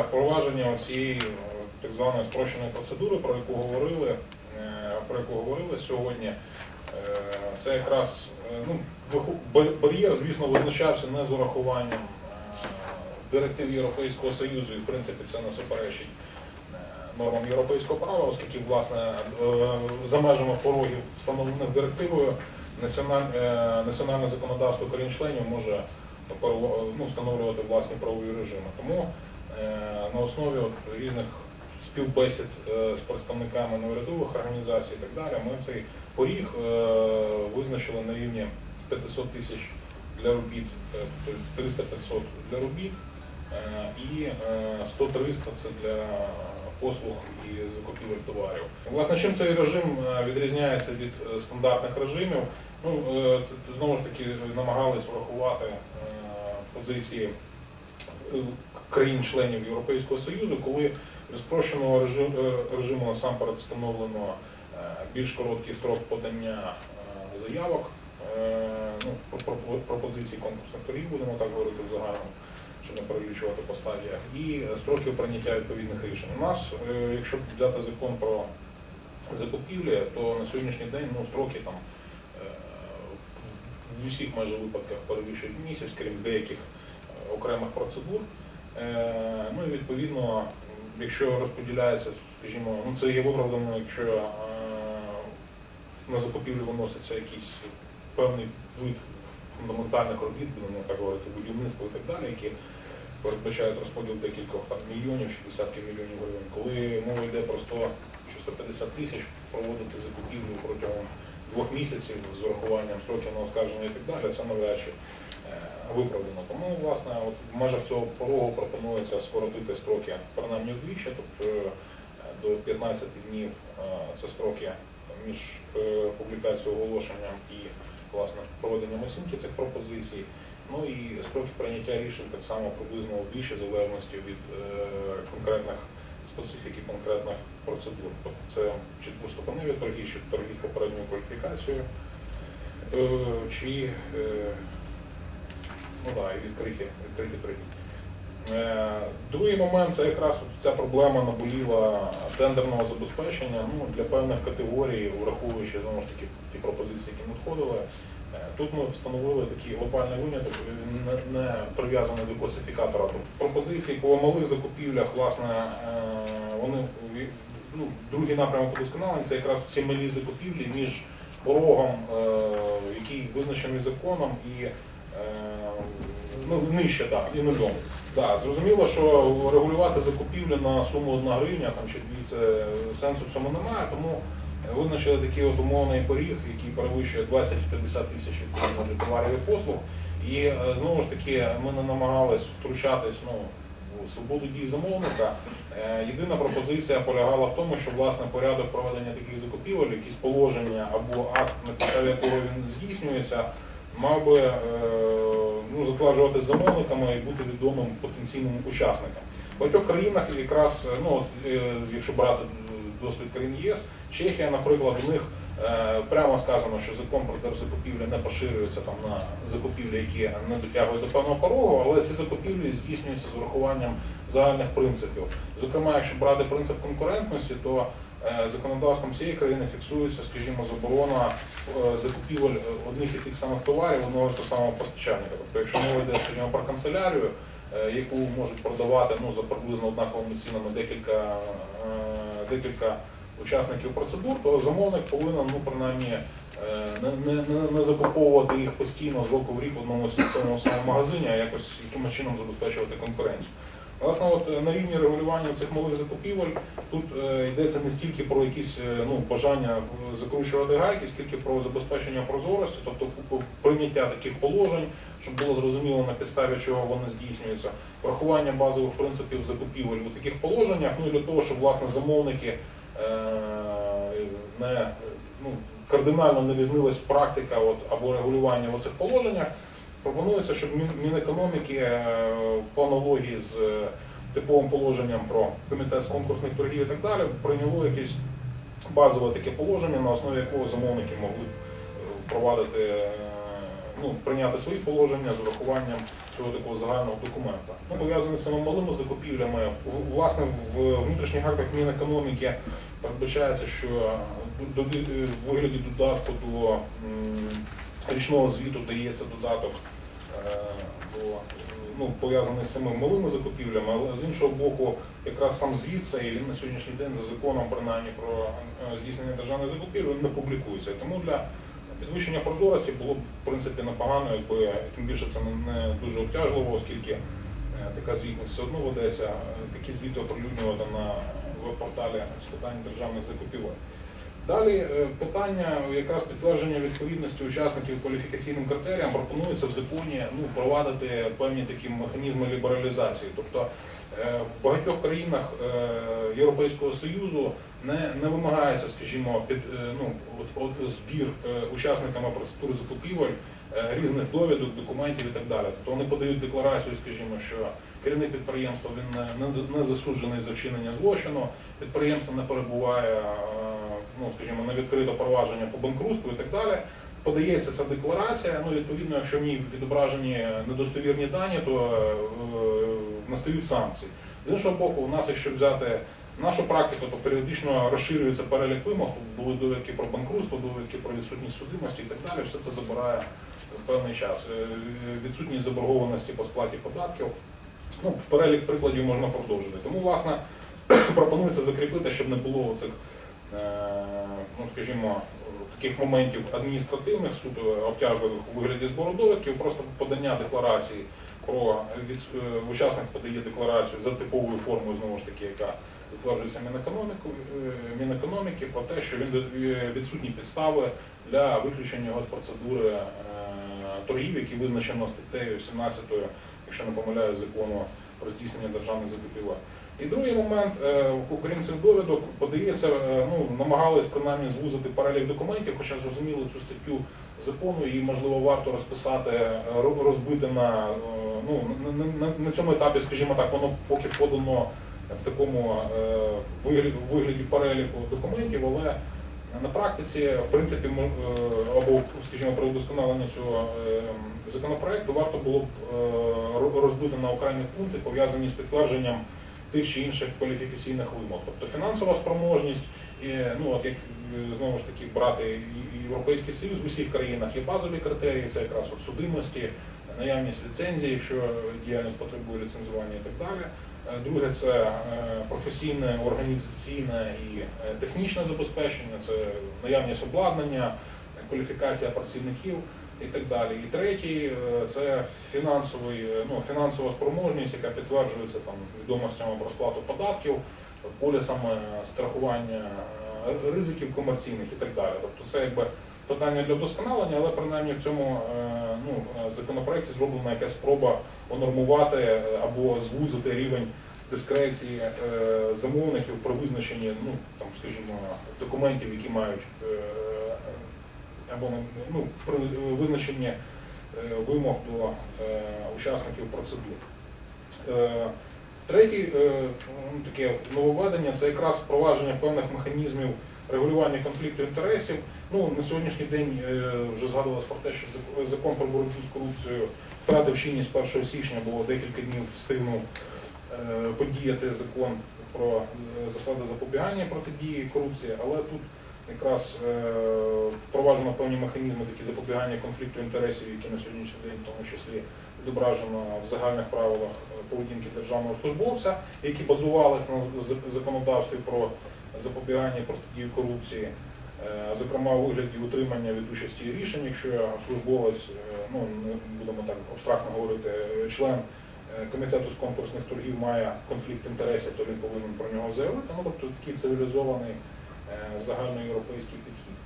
Впровадження цієї е, так званої спрощеної процедури, про яку говорили, е, про яку говорили сьогодні, е, це якраз ну, бар'єр, звісно, визначався не з урахуванням директив Європейського Союзу, і в принципі це не суперечить нормам європейського права, оскільки власне за межами порогів, встановлених директивою, національне законодавство країн-членів може ну, встановлювати власні правові режими. Тому на основі різних співбесід е, з представниками неурядових організацій і так далі, ми цей поріг е, визначили на рівні 500 тисяч для робіт, е, тобто 300-500 для робіт е, і е, 100-300 це для послуг і закупівель товарів. Власне, чим цей режим е, відрізняється від е, стандартних режимів? Ну, е, знову ж таки, намагались врахувати е, позиції е, країн-членів Європейського Союзу, коли для спрощеного режиму, насамперед встановлено е, більш короткий строк подання е, заявок, е, ну, про- про- пропозицій конкурсних торгів, будемо так говорити в загальному, щоб не перелічувати по стадіях, і е, строки прийняття відповідних рішень. У нас, е, якщо взяти закон про закупівлі, то на сьогоднішній день ну, строки там е, в- усіх майже випадках перевищують місяць, крім деяких е, окремих процедур. Е, Ну і відповідно, якщо розподіляється, скажімо, ну це є виправдано, якщо е, на закупівлю виноситься якийсь певний вид фундаментальних робіт, будемо так говорити, будівництво і так далі, які передбачають розподіл декількох там, мільйонів чи десятків мільйонів гривень. Коли мова йде про 100 чи 150 тисяч, проводити закупівлю протягом двох місяців з урахуванням строків на оскарження і так далі, це навряд чи виправдано. Тому, власне, от в межах цього порогу пропонується скоротити строки принаймні вдвічі, тобто е, до 15 днів е, це строки між е, публікацією оголошенням і власне проведенням оцінки цих пропозицій. Ну і строки прийняття рішень так само приблизно вдвічі, в залежності від конкретних специфіки конкретних процедур. Тобто це чи двоступеневі торги, чи торги з попередньою кваліфікацією, чи ну да, відкриті, відкриті торги. Е, Другий момент це якраз ця проблема наболіла тендерного забезпечення ну, для певних категорій, враховуючи знову ж таки ті пропозиції, які надходили. Е, Тут ми встановили такий глобальний виняток, він не, прив'язаний до класифікатора. Тобто пропозиції по малих закупівлях, власне, е, вони ну, другий напрямок удосконалення це якраз ці малі закупівлі між порогом, який визначений законом, і ну, нижче, так, і нульом. Да, зрозуміло, що регулювати закупівлю на суму 1 гривня там, чи 2 це сенсу в цьому немає, тому визначили такий от умовний поріг, який перевищує 20-50 тисяч товарів і послуг. І е, знову ж таки ми не намагались втручатись ну, в свободу дій замовника. Е, Єдина пропозиція полягала в тому, що власне порядок проведення таких закупівель, якісь положення або акт, на підставі якого він здійснюється, мав би е, ну, затверджувати замовниками і бути відомим потенційним учасникам. В багатьох країнах якраз, е, ну, е, якщо брати досвід країн ЄС, Чехія, наприклад, у них прямо сказано, що закон про держзакупівлі не поширюється там на закупівлі, які не дотягують до певного порогу, але ці закупівлі здійснюються з урахуванням загальних принципів. Зокрема, якщо брати принцип конкурентності, то законодавством цієї країни фіксується, скажімо, заборона е, закупівель одних і тих самих товарів одного і того самого постачальника. Тобто, якщо мова йде, скажімо, про канцелярію, е, яку можуть продавати ну, за приблизно однаковими цінами декілька, е, декілька учасників процедур, то замовник повинен ну, принаймні е, не, не, не закуповувати їх постійно з року в рік в одному самому магазині, а якось якимось чином забезпечувати конкуренцію. Власне, от е, на рівні регулювання цих малих закупівель тут е, йдеться не стільки про якісь е, ну, бажання е, закручувати гайки, скільки про забезпечення прозорості, тобто прийняття таких положень, щоб було зрозуміло на підставі чого вони здійснюються, врахування базових принципів закупівель у таких положеннях, ну і для того, щоб власне замовники е, не ну, кардинально не різнилась практика от, або регулювання в цих положеннях. Пропонується, щоб Мінекономіки е, по аналогії з е, типовим положенням про комітет з конкурсних торгів і так далі прийняло якесь базове таке положення, на основі якого замовники могли е, впровадити е, ну, прийняти свої положення з урахуванням цього такого загального документа. Ну, пов'язаний з цими малими закупівлями. Власне, в внутрішніх актах Мінекономіки передбачається, що в вигляді додатку до річного звіту дається додаток е, до, е, ну, пов'язаний з цими малими закупівлями, але з іншого боку, якраз сам звіт цей він на сьогоднішній день за законом, принаймні про е, здійснення державних закупівель, не публікується. Тому для підвищення прозорості було б в принципі непогано, якби тим більше це не- дуже обтяжливо, оскільки е, така звітність все одно ведеться. е, Такі звіти оприлюднювати на веб-порталі з питань державних закупівель. Далі е, питання якраз підтвердження відповідності учасників кваліфікаційним критеріям пропонується в законі ну, провадити певні такі механізми лібералізації. Тобто е, в багатьох країнах е, Європейського Союзу не, не вимагається, скажімо, під, ну, от, от збір учасниками процедури закупівель різних довідок, документів і так далі. Тобто вони подають декларацію, скажімо, що керівник підприємства він не, не, за- не засуджений за вчинення злочину, підприємство не перебуває, ну скажімо, на відкрите провадження по банкрутству і так далі. Подається ця декларація. Ну відповідно, якщо в ній відображені недостовірні дані, то е, настають санкції. З іншого боку, у нас, якщо взяти нашу практику, то періодично розширюється перелік вимог. Тут були довідки про банкрутство, довідки про відсутність судимості і так далі. Все це забирає певний час. Е, Відсутність заборгованості по сплаті податків. Ну, в перелік прикладів можна продовжити. Тому, власне, пропонується закріпити, щоб не було цих, ну, скажімо, таких моментів адміністративних, суто обтяжливих у вигляді збору довідків, просто подання декларації про від, е, учасник подає декларацію за типовою формою, знову ж таки, яка затверджується е, Мінекономіки, про те, що він е, відсутні підстави для виключення його з процедури е, торгів, які визначено статтею 17, якщо не помиляю, закону про здійснення державних закупівель. І другий момент, е, окрім цих довідок, подається, е, ну, намагались принаймні звузити перелік документів, хоча зрозуміло цю статтю закону її можливо варто розписати, е, ро- розбити на, е, ну, на, цьому етапі, скажімо так, воно поки подано в такому е, вигляді, переліку документів, але на практиці, в принципі, е, або, скажімо, при удосконаленні цього е, законопроекту варто було б е, розбити на окремі пункти, пов'язані з підтвердженням тих чи інших кваліфікаційних вимог. Тобто фінансова спроможність, ну, от як е, знову ж таки брати Європейський Союз в усіх країнах є базові критерії, це якраз от судимості, наявність ліцензії, якщо діяльність потребує ліцензування і так далі. Е, Друге це е, професійне, організаційне і технічне забезпечення, це наявність обладнання, кваліфікація працівників і так далі. І третій е, це е, ну, фінансова спроможність, яка підтверджується там відомостями про сплату податків, полісами страхування е, ризиків комерційних і так далі. Тобто це якби питання для вдосконалення, але принаймні в цьому ну, законопроекті зроблена якась спроба онормувати або звузити рівень дискреції замовників при визначенні, ну там, скажімо, документів, які мають або ну, при визначенні е, вимог до е, учасників процедур. Е, Третє е, ну, таке нововведення це якраз впровадження певних механізмів регулювання конфлікту інтересів. Ну, на сьогоднішній день е, вже згадувалось про те, що закон про боротьбу з корупцією втратив чинність 1 січня, бо декілька днів встигнув е, подіяти закон про е, засади запобігання протидії корупції, але тут якраз е, впроваджено певні механізми такі запобігання конфлікту інтересів, які на сьогоднішній день в тому числі відображено в загальних правилах е, поведінки державного службовця, які базувалися на законодавстві про запобігання протидії корупції, Е, зокрема у вигляді утримання від участі рішень, якщо службовець, ну будемо так абстрактно говорити, член комітету з конкурсних торгів має конфлікт інтересів, то він повинен про нього заявити. Ну тобто такий цивілізований загальноєвропейський підхід.